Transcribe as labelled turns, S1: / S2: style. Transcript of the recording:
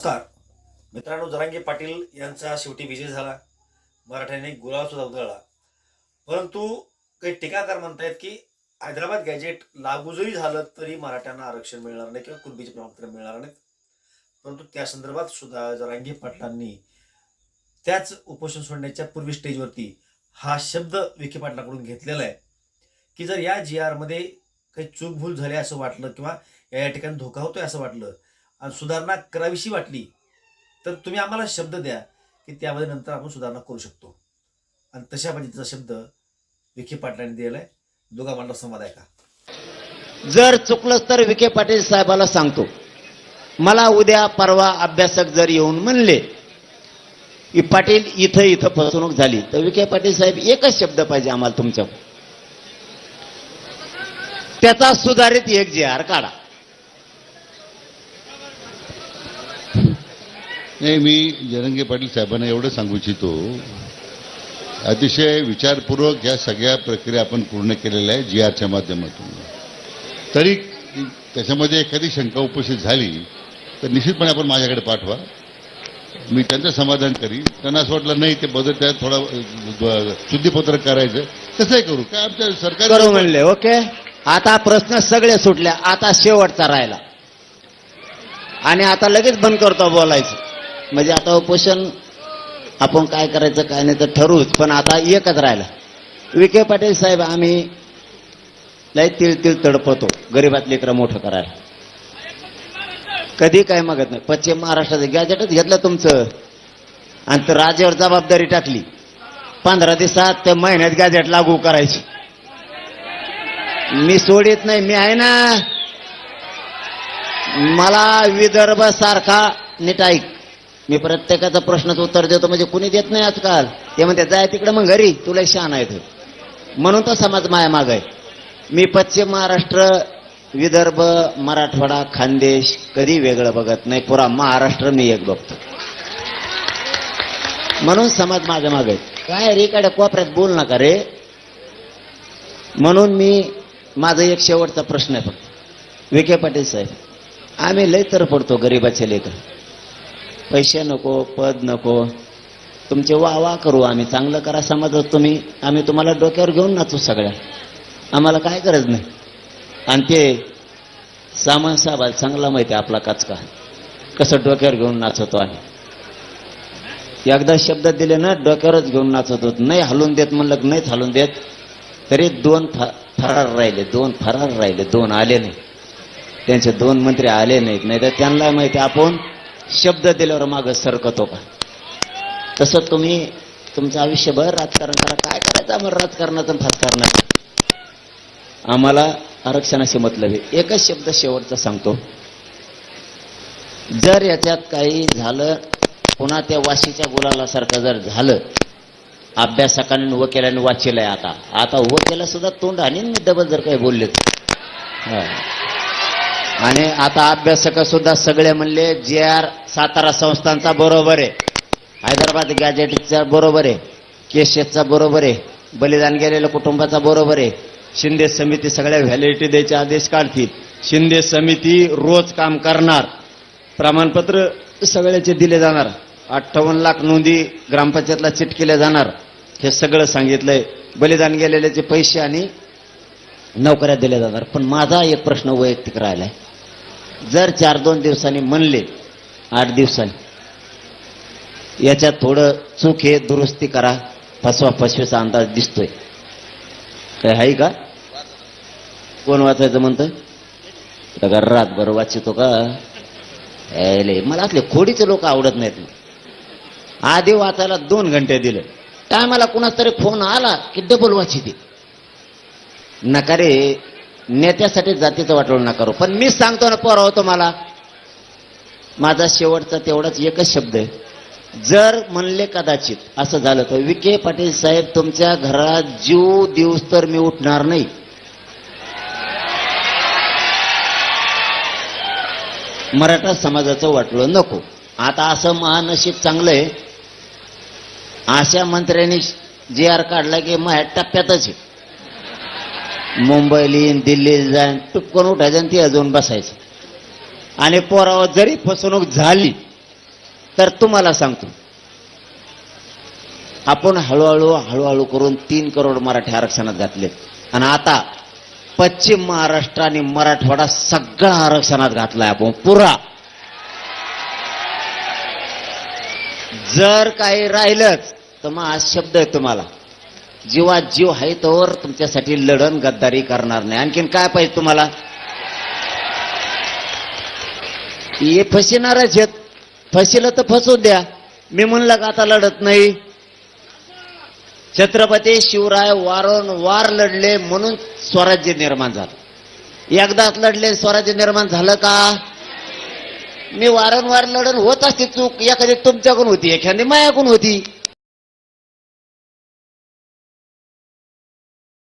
S1: नमस्कार. मित्रांनो जरांगे पाटील यांचा शेवटी विजय झाला. मराठ्याने गुलाब सुद्धा उधळला. परंतु काही टीकाकार म्हणतायत की हैदराबाद गॅजेट लागू जरी झालं तरी मराठ्यांना आरक्षण मिळणार नाही किंवा कुणबीचे प्रमाणपत्र मिळणार नाहीत. परंतु त्या संदर्भात सुद्धा जरांगे पाटलांनी त्याच उपोषण सोडण्याच्या पूर्वी स्टेजवरती हा शब्द विखे पाटलाकडून घेतलेला आहे की जर या जी आरमध्ये काही चूक भूल झाली असं वाटलं किंवा या ठिकाणी धोका होतोय असं वाटलं आणि सुधारणा करावीशी वाटली तर तुम्ही आम्हाला शब्द द्या की त्यामध्ये नंतर आपण सुधारणा करू शकतो. आणि तशा पद्धतीचा शब्द विखे पाटलांनी दिलाय दोघा मांडला संवाद आहे का
S2: जर चुकलंच तर विखे पाटील साहेबाला सांगतो मला उद्या परवा अभ्यासक जर येऊन म्हणले की पाटील इथं इथं फसवणूक झाली तर विखे पाटील साहेब एकच शब्द पाहिजे आम्हाला तुमच्या त्याचा सुधारित एक जे आर काढा.
S3: नाही मी जरंगे पाटील साहेबांना एवढं सांगू इच्छितो. अतिशय विचारपूर्वक या सगळ्या प्रक्रिया आपण पूर्ण केलेल्या आहे जी आरच्या माध्यमातून. तरी त्याच्यामध्ये एखादी शंका उपस्थित झाली तर निश्चितपणे आपण माझ्याकडे पाठवा. मी त्यांचं समाधान करीन. त्यांना असं वाटलं नाही ते बदल त्यात थोडा शुद्धीपत्र करायचं. तसंही करू. काय आमच्या सरकार
S2: म्हणले ओके? आता प्रश्न सगळे सुटले. आता शेवटचा राहिला. आणि आता लगेच बंद करतो बोलायचं. म्हणजे आता उपोषण आपण काय करायचं काय नाही तर ठरूच पण आता एकच राहिला. विखे पाटील साहेब आम्ही लय तिळ तिळ तडपतो गरीबात लेकरं मोठं करायला. कधी काय मागत नाही. पश्चिम महाराष्ट्राचं गॅजेटच घेतलं तुमचं. आणि तर राजेवर जबाबदारी टाकली. पंधरा दिवसात ते महिन्यात गॅजेट लागू करायची. मी सोडित नाही मी आहे ना. मला विदर्भ सारखा नीट ऐक. मी प्रत्येकाचा प्रश्नाचं उत्तर देतो म्हणजे कुणी देत नाही आजकाल. ते म्हणते जाय तिकडे मग घरी तुला शान आहे म्हणून तो समाज माया माग आहे. मी पश्चिम महाराष्ट्र विदर्भ मराठवाडा खानदेश कधी वेगळं बघत नाही. पुरा महाराष्ट्र मी एक बघतो. म्हणून समाज माझ्या मागे आहे. काय रे काड्या कोपऱ्यात बोल नका रे. म्हणून मी माझा एक शेवटचा प्रश्न आहे फक्त. विखे पाटील साहेब आम्ही लय तर पडतो गरीबाचे लेकर. पैसे नको पद नको. तुमचे वा वा करू आम्ही. चांगलं करा समजत तुम्ही. आम्ही तुम्हाला डोक्यावर घेऊन नाचू सगळ्या. आम्हाला काय गरज नाही. आणि ते सामान साहेबाला चांगला माहिती आहे आपला काचका. कसं डोक्यावर घेऊन नाचवतो आम्ही एकदा शब्द दिले ना डोक्यावरच घेऊन नाचत होत. नाही हलून देत म्हणलं नाहीच हलून देत. तरी दोन फ- फरार राहिले दोन फरार राहिले दोन आले नाही. त्यांचे दोन मंत्री आले नाहीत. नाही तर त्यांना माहिती आहे आपण शब्द दिल्यावर मागं सरकतो का? तसं तुम्ही तुमचं आयुष्यभर राजकारण करा. काय करायचं आम्हाला राजकारणाचं फास आम्हाला आरक्षणाशी मतलब. आहे एकच शब्द शेवटचा सांगतो. जर याच्यात काही झालं पुन्हा त्या वाशीच्या गुलालासारखं जर झालं अभ्यासकाने वकिलाने वाचलंय आता. आता वकिला सुद्धा तोंड आणि मी डबल जर काही बोलले तर. हा. आणि आता अभ्यासक सुद्धा सगळे म्हणले जे आर सातारा संस्थांचा बरोबर आहे. हैदराबाद गॅजेटचा बरोबर आहे. केशेसचा बरोबर आहे. बलिदान गेलेल्या कुटुंबाचा बरोबर आहे. शिंदे समिती सगळ्या व्हॅलिडिटी द्यायचे आदेश काढतील. शिंदे समिती रोज काम करणार. प्रमाणपत्र सगळ्याचे दिले जाणार. अठ्ठावन्न लाख नोंदी ग्रामपंचायतला चिट केल्या जाणार. हे सगळं सांगितलंय. बलिदान गेलेल्याचे पैसे आणि नोकऱ्या दिल्या जाणार. पण माझा एक प्रश्न वैयक्तिक राहिलाय. जर चार दोन दिवसांनी म्हणले आठ दिवसांनी याच्यात थोडं चूक हे दुरुस्ती करा फसवा फसवेचा अंदाज दिसतोय. काय आहे का? कोण वाचायचं म्हणतं? रात रातभर वाचितो का? यायले मला असले खोडीचे लोक आवडत नाहीत. आधी वाचायला दोन घंटे दिले. टायमाला कुणाच तरी फोन आला की डबल वाचिते. नका रे नेत्यासाठी जातीचं वाटवून नका करू. पण मी सांगतो ना पोराव होतो मला माझा शेवटचा तेवढाच एकच शब्द आहे. जर म्हणले कदाचित असं झालं तर विखे पाटील साहेब तुमच्या घरात जीव दिवस तर मी उठणार नाही. मराठा समाजाचं वाटलं नको. आता असं महानशीब चांगलं आहे. अशा मंत्र्यांनी जे आर काढला की माझ्या टप्प्यातच आहे. मुंबईली येईन दिल्लीला जाईन टुपकन उठायचं आणि ती अजून बसायचं. आणि पोरावर जरी फसवणूक झाली तर तुम्हाला सांगतो आपण हळूहळू हळूहळू करून तीन करोड मराठी आरक्षणात घातले आणि आता पश्चिम महाराष्ट्र आणि मराठवाडा सगळा आरक्षणात घातलाय आपण पुरा. जर काही राहिलंच तर मग आज शब्द आहे तुम्हाला. जीवा जीव आहे तोवर तुमच्यासाठी लढण गद्दारी करणार नाही. आणखीन काय पाहिजे तुम्हाला? हे फसिनारच आहेत. फसिलं तर फसू द्या. मी म्हणलं का आता लढत नाही? छत्रपती शिवराय वारंवार लढले म्हणून स्वराज्य निर्माण झालं. एकदाच लढले स्वराज्य निर्माण झालं का? मी वारंवार लढण होत असते चूक. एखादी तुमच्याकडून होती एखादी मायाकडून होती.